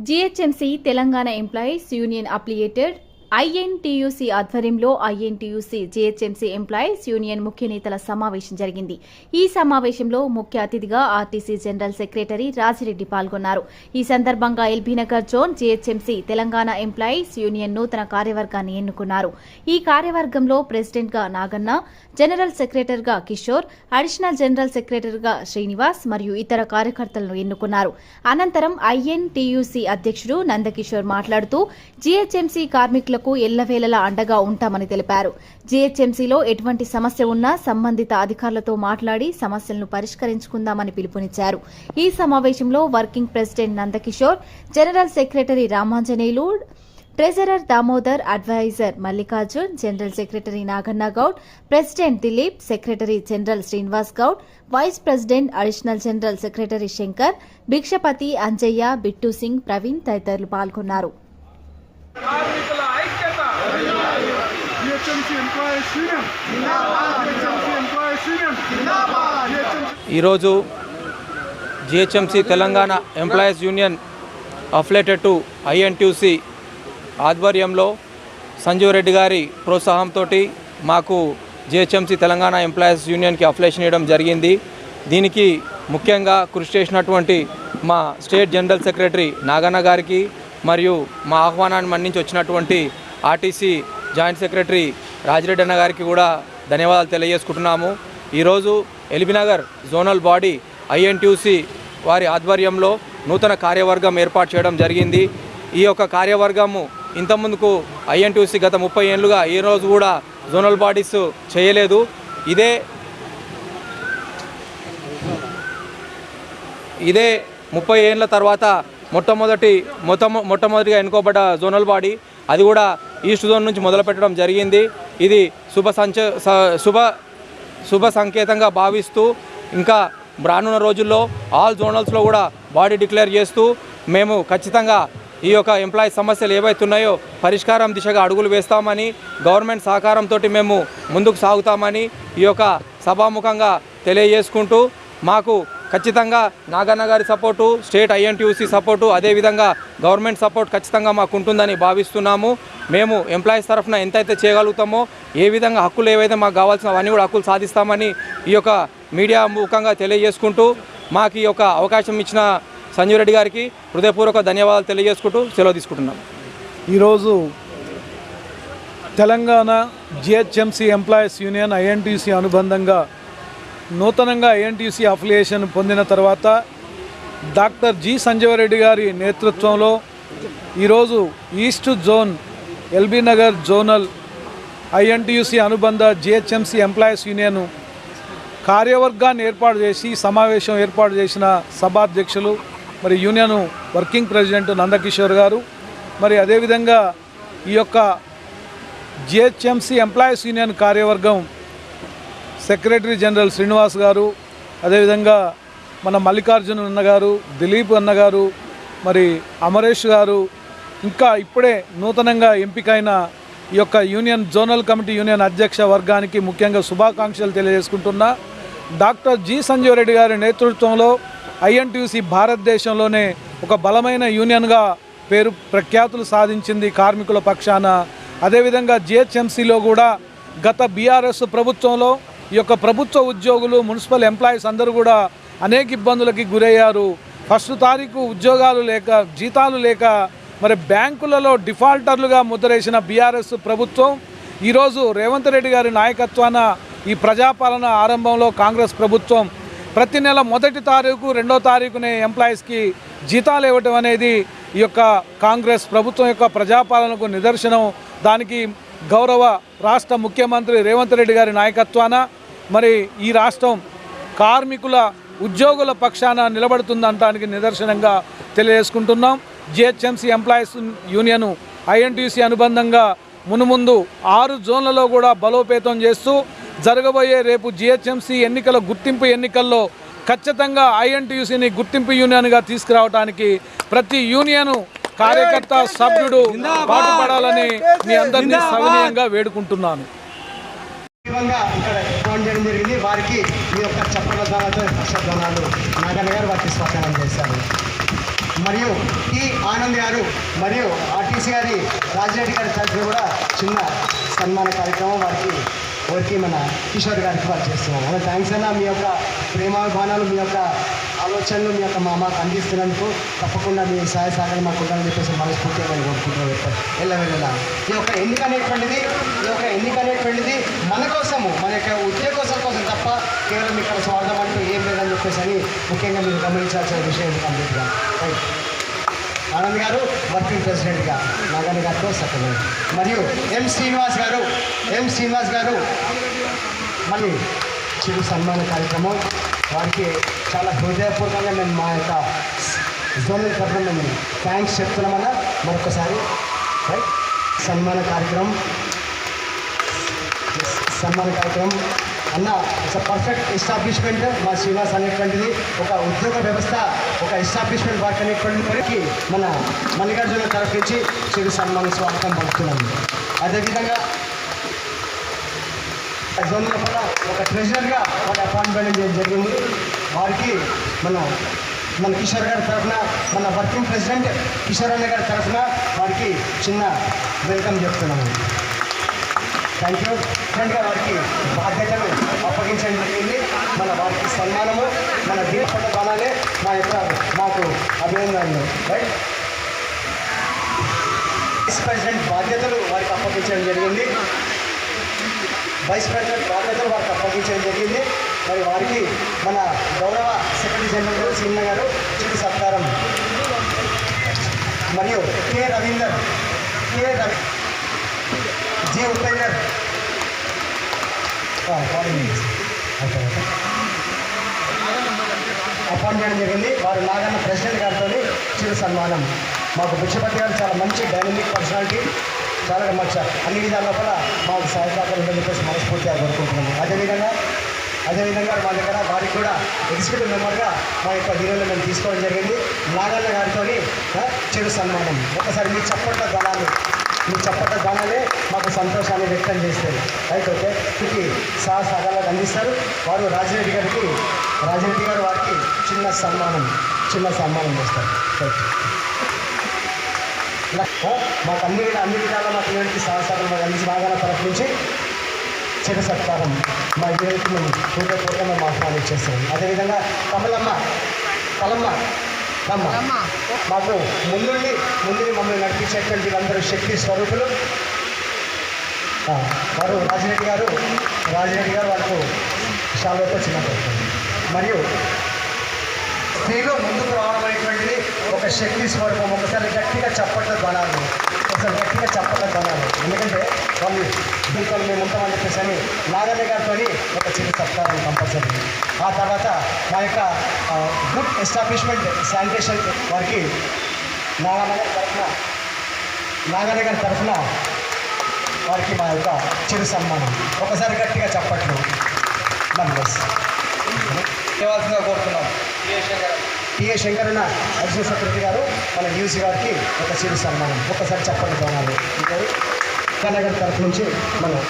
GHMC Telangana employees union affiliated INTUC ఆధ్వర్యంలో INTUC GHMC employees union ముఖ్య నేతల సమావేశం జరిగింది. ఈ సమావేశంలో ముఖ్య అతిథిగా ఆర్టీసీ జనరల్ సెక్రటరీ రాజిరెడ్డి పాల్గొన్నారు. ఈ సందర్భంగా LB Nagar zone GHMC Telangana employees union నూతన కార్యవర్గాన్ని ఎన్నుకున్నారు. ఈ కార్యవర్గంలో ప్రెసిడెంట్గా నాగన్న జనరల్ సెక్రటరీగా కిషోర్ అడిషనల్ జనరల్ సెక్రటరీగా శ్రీనివాస్ మరియు ఇతర కార్యకర్తలను ఎన్నుకున్నారు. అనంతరం ఐఎన్టీయూసీ అధ్యక్షుడు నందకిషోర్ మాట్లాడుతూ జీహెచ్ఎంసీ కార్మికులకు ఎల్లవేళలా అండగా ఉంటామని తెలిపారు. జీహెచ్ఎంసీలో ఎటువంటి సమస్య ఉన్నా సంబంధిత అధికారులతో మాట్లాడి సమస్యలను పరిష్కరించుకుందామని పిలుపునిచ్చారు. ఈ సమావేశంలో working president Nandakishore general secretary Ramanjaneyulu treasurer Damodar adviser Mallikarjun general secretary Naganna Goud president Dilip secretary general Srinivas Goud vice president additional general secretary Shankar Bhikshapati Anjaiah Bittu Singh Praveen తదితరులు పాల్గొన్నారు కార్మికుల ఐక్యత GHMC employees union GHMC employees union GHMC ఈరోజు GHMC Telangana employees union affiliated to INTUC ఆధ్వర్యంలో సంజీవ్ రెడ్డి గారి ప్రోత్సాహంతో మాకు GHMC Telangana employees యూనియన్కి అఫిలేషన్ ఇవ్వడం జరిగింది. దీనికి ముఖ్యంగా కృషి చేసినటువంటి మా స్టేట్ జనరల్ సెక్రటరీ నాగన్న గారికి మరియు మా ఆహ్వానాన్ని మన్నించి వచ్చినటువంటి ఆర్టీసీ జాయింట్ సెక్రటరీ రాజిరెడ్డి అన్న గారికి కూడా ధన్యవాదాలు తెలియజేసుకుంటున్నాము. ఈరోజు ఎల్బీనగర్ జోనల్ బాడీ ఐఎన్టీసీ వారి ఆధ్వర్యంలో నూతన కార్యవర్గం ఏర్పాటు చేయడం జరిగింది. ఈ యొక్క కార్యవర్గము ఇంతకుముందుకు ఐఎన్టీసీ గత ముప్పై ఏళ్ళుగా ఏ రోజు కూడా జోనల్ బాడీస్ చేయలేదు. ఇదే ఇదే ముప్పై ఏళ్ళ తర్వాత మొట్టమొదటి మొట్ట మొట్టమొదటిగా ఎన్నుకోబడ్డ జోనల్ బాడీ అది కూడా ఈస్ట్ జోన్ నుంచి మొదలుపెట్టడం జరిగింది. ఇది శుభ సంచ స- శుభ శుభ సంకేతంగా భావిస్తూ ఇంకా రానున్న రోజుల్లో ఆల్ జోనల్స్లో కూడా బాడీ డిక్లేర్ చేస్తూ మేము ఖచ్చితంగా ఈ యొక్క ఎంప్లాయీ సమస్యలు ఏవైతే ఉన్నాయో పరిష్కారం దిశగా అడుగులు వేస్తామని గవర్నమెంట్ సహకారంతో మేము ముందుకు సాగుతామని ఈ యొక్క సభాముఖంగా తెలియజేసుకుంటూ మాకు ఖచ్చితంగా నాగన్న గారి సపోర్టు స్టేట్ ఐఎన్టీయూసీ సపోర్టు అదేవిధంగా గవర్నమెంట్ సపోర్ట్ ఖచ్చితంగా మాకు ఉంటుందని భావిస్తున్నాము. మేము ఎంప్లాయీస్ తరఫున ఎంతైతే చేయగలుగుతామో ఏ విధంగా హక్కులు ఏవైతే మాకు కావాల్సిన అవన్నీ కూడా హక్కులు సాధిస్తామని ఈ యొక్క మీడియా ముఖంగా తెలియజేసుకుంటూ మాకు ఈ యొక్క అవకాశం ఇచ్చిన సంజీవ్ రెడ్డి గారికి హృదయపూర్వక ధన్యవాదాలు తెలియజేసుకుంటూ సెలవు తీసుకుంటున్నాం. ఈరోజు Telangana GHMC employees union INTC అనుబంధంగా నూతనంగా ఏఎన్టీసీ అఫిలియేషన్ పొందిన తర్వాత డాక్టర్ జి సంజీవరెడ్డి గారి నేతృత్వంలో ఈరోజు east zone LB Nagar zonal INTUC అనుబంధ జిహెచ్ఎంసీ ఎంప్లాయీస్ యూనియన్ కార్యవర్గాన్ని ఏర్పాటు చేసి సమావేశం ఏర్పాటు చేసిన సభాధ్యక్షులు మరి యూనియన్ వర్కింగ్ ప్రెసిడెంట్ నందకిషోర్ గారు. మరి అదేవిధంగా ఈ యొక్క జిహెచ్ఎంసీ ఎంప్లాయీస్ యూనియన్ కార్యవర్గం సెక్రటరీ జనరల్ శ్రీనివాస్ గారు అదేవిధంగా మన మల్లికార్జున అన్నగారు దిలీప్ అన్నగారు మరి అమరేష్ గారు ఇంకా ఇప్పుడే నూతనంగా ఎంపికైన ఈ యొక్క యూనియన్ జోనల్ కమిటీ యూనియన్ అధ్యక్ష వర్గానికి ముఖ్యంగా శుభాకాంక్షలు తెలియజేసుకుంటున్నా. డాక్టర్ జి సంజీవ్ రెడ్డి గారి నేతృత్వంలో ఐఎన్టీసీ భారతదేశంలోనే ఒక బలమైన యూనియన్గా పేరు ప్రఖ్యాతులు సాధించింది కార్మికుల పక్షాన. అదేవిధంగా జిహెచ్ఎంసీలో కూడా గత బీఆర్ఎస్ ప్రభుత్వంలో ఈ యొక్క ప్రభుత్వ ఉద్యోగులు మున్సిపల్ ఎంప్లాయీస్ అందరూ కూడా అనేక ఇబ్బందులకి గురయ్యారు. ఫస్ట్ తారీఖు ఉద్యోగాలు లేక జీతాలు లేక మరి బ్యాంకులలో డిఫాల్టర్లుగా ముద్రేసిన బీఆర్ఎస్ ప్రభుత్వం ఈరోజు రేవంత్ రెడ్డి గారి నాయకత్వాన ఈ ప్రజాపాలన ఆరంభంలో కాంగ్రెస్ ప్రభుత్వం ప్రతి నెల మొదటి తారీఖు రెండో తారీఖునే ఎంప్లాయీస్కి జీతాలు ఇవ్వటం అనేది ఈ యొక్క కాంగ్రెస్ ప్రభుత్వం యొక్క ప్రజాపాలనకు నిదర్శనం. దానికి గౌరవ రాష్ట్ర ముఖ్యమంత్రి రేవంత్ రెడ్డి గారి నాయకత్వాన మరి ఈ రాష్ట్రం కార్మికుల ఉద్యోగుల పక్షాన నిలబడుతుందనడానికి నిదర్శనంగా తెలియజేసుకుంటున్నాం. జిహెచ్ఎంసీ ఎంప్లాయీస్ యూనియన్ ఐఎన్టీసీ అనుబంధంగా మునుముందు ఆరు జోన్లలో కూడా బలోపేతం చేస్తూ జరగబోయే రేపు జిహెచ్ఎంసీ ఎన్నికల గుర్తింపు ఎన్నికల్లో ఖచ్చితంగా ఐఎన్టీయూసీని గుర్తింపు యూనియన్గా తీసుకురావడానికి ప్రతి యూనియన్ కార్యకర్త సభ్యుడు పాటుపడాలని మీ అందరినీ సవినయంగా వేడుకుంటున్నాను. ఇక్కడ ఫోన్ చేయడం జరిగింది. వారికి మీ యొక్క చప్పల ద్వారా హర్షధ్వనాలు నాగన్న గారు వారికి స్వాగతం చేశారు. మరియు టి ఆనంద్ గారు మరియు ఆర్టీసీ గారి రాజిరెడ్డి గారి తరఫున కూడా చిన్న సన్మాన కార్యక్రమం వారికి వారికి మన కిషోర్ గారికి వారు చేస్తున్నాం అలా థ్యాంక్స్ అన్న మీ యొక్క ప్రేమాభిమానాలు మీ యొక్క ఆలోచనలు మీ యొక్క మా మాకు అందిస్తున్నందుకు తప్పకుండా మీ సహాయ సహకారం మాకు ఉండాలని చెప్పేసి మనస్ఫూర్తిగా మేము కోరుకుంటున్నాం వెళ్ళ వెళ్ళాల ఈ యొక్క ఎన్నిక అనేటువంటిది ఈ యొక్క ఎన్నిక అనేటువంటిది మన కోసము మన యొక్క ఉద్యోగం కోసం తప్ప కేవలం ఇక్కడ స్వార్థం అంటూ ఏం లేదని చెప్పేసి అని ముఖ్యంగా మీరు గమనించాల్సిన విషయం కంప్లీట్గా రైట్. ఆనంద్ గారు వర్కింగ్ ప్రెసిడెంట్గా నాగని గారితో సత్యమే మరియు ఎం శ్రీనివాస్ గారు ఎం శ్రీనివాస్ గారు మళ్ళీ చిరు సన్మాన కార్యక్రమం. వారికి చాలా హృదయపూర్వకంగా మేము మా యొక్క జోనల్ తరఫున మేము థ్యాంక్స్ చెప్తున్నామన్నా మరొకసారి. రైట్ సన్మాన కార్యక్రమం. సన్మాన కార్యక్రమం. అన్న ఇట్స్ పర్ఫెక్ట్ ఎస్టాబ్లిష్మెంట్ మా శ్రీనివాస్ అనేటువంటిది ఒక ఉద్యోగ వ్యవస్థ ఒక ఎస్టాబ్లిష్మెంట్ వర్క్ అనేటువంటి మన మల్లికార్జున తరఫు నుంచి చిరు సన్మాన స్వాగతం పలుకుతున్నాము అదేవిధంగా జోన్లో కూడా ఒక ట్రెజరర్గా ఒక అపాయింట్మెంట్ చేయడం జరిగింది. వారికి మనం మన కిషోర్ గారి తరఫున మన వర్కింగ్ ప్రెసిడెంట్ కిషోర్ అన్న గారి తరఫున వారికి చిన్న వెల్కమ్ చెప్తున్నాము. థ్యాంక్ యూ ఫ్రెండ్గా వారికి బాధ్యతలు అప్పగించడం జరిగింది. మన వారికి సన్మానము మన దీపట బాణాలే మా యొక్క మాకు అభినందనలు. రైట్ వైస్ ప్రెసిడెంట్ బాధ్యతలు వారికి అప్పగించడం జరిగింది. వైస్ ప్రెసిడెంట్ బాధ్యతలు వారికి అప్పగించడం జరిగింది. మరి వారికి మన గౌరవ సెక్రటరీ జనరల్ గారు గారు చిరు సత్కారం. మరియు K. Ravinder K. Ravi G. Upender. Appoint చేయడం జరిగింది. వారు నాగన్న ప్రెసిడెంట్ గారితో చిరు సన్మానం. మాకు బుచ్చపతి గారు చాలా మంచి డైనమిక్ పర్సనాలిటీ చాలా మచ్చ అన్ని విధాల లోపల మాకు సహాయకారం చెప్పేసి మనస్ఫూర్తిగా కోరుకుంటున్నాము. అదేవిధంగా అదేవిధంగా మా దగ్గర వారికి కూడా ఎగ్జిక్యూటివ్ మెంబర్గా మా యొక్క హీరోలు మేము తీసుకోవడం జరిగింది. నాగన్న గారితో చెడు సన్మానం. ఒకసారి మీ చప్పట్ల దళాలు మీ చప్పట్ల దళాలే మాకు సంతోషాన్ని వ్యక్తం చేస్తారు రైట్ ఓకే. వీరికి సహా సహకారాలు అందిస్తారు. వారు రాజిరెడ్డి గారికి రాజిరెడ్డి గారు వారికి చిన్న సన్మానం చిన్న సన్మానం చేస్తారు. రైట్. మాకు అన్ని అన్ని విధాలా మా పిల్లలకి సహకారం మాకు అందించి నాగాల తరఫు నుంచి చిరు సత్కారం మా ఇద్దరికి మేము హృదయపూర్వకంగా మేము ఆహ్వానం చేస్తాం అదేవిధంగా కమలమ్మ కలమ్మ కమ్మ మాకు ముందుండి ముందుని మమ్మల్ని నడిపించేటువంటి వీళ్ళందరూ శక్తి స్వరూపులు. వారు రాజిరెడ్డి గారు రాజిరెడ్డి గారు వాళ్ళకు షాలోతో చిన్న. మరియు స్త్రీలు ముందుకు రావడం అనేటువంటిది ఒక శక్తి స్వరూపం ఒకసారి గట్టిగా చప్పట్ల బలాలు ఒకసారి గట్టిగా చప్పట్ల బలాలు ఎందుకంటే వాళ్ళు దీంతో మేము ఉంటామని చెప్పేసి అని నాగన్న గారితో ఒక చిన్న సత్కారం కంపల్సరీ. ఆ తర్వాత మా యొక్క గుడ్ ఎస్టాబ్లిష్మెంట్ శానిటేషన్ వారికి నాగన్న గారి తరఫున నాగన్న గారి తరఫున వారికి మా యొక్క చిరు సన్మానం. ఒకసారి గట్టిగా చప్పట్లు. నంబర్స్ చేయవలసిందిగా కోరుతున్నాం. టిఏ శంకరన్న అర్జున చక్రవర్తి గారు మన న్యూస్ గారికి ఒక చిరు సన్మానం. ఒకసారి చెప్పండి బాగున్నారు గారు కన్నగర్ తరఫు నుంచి మనం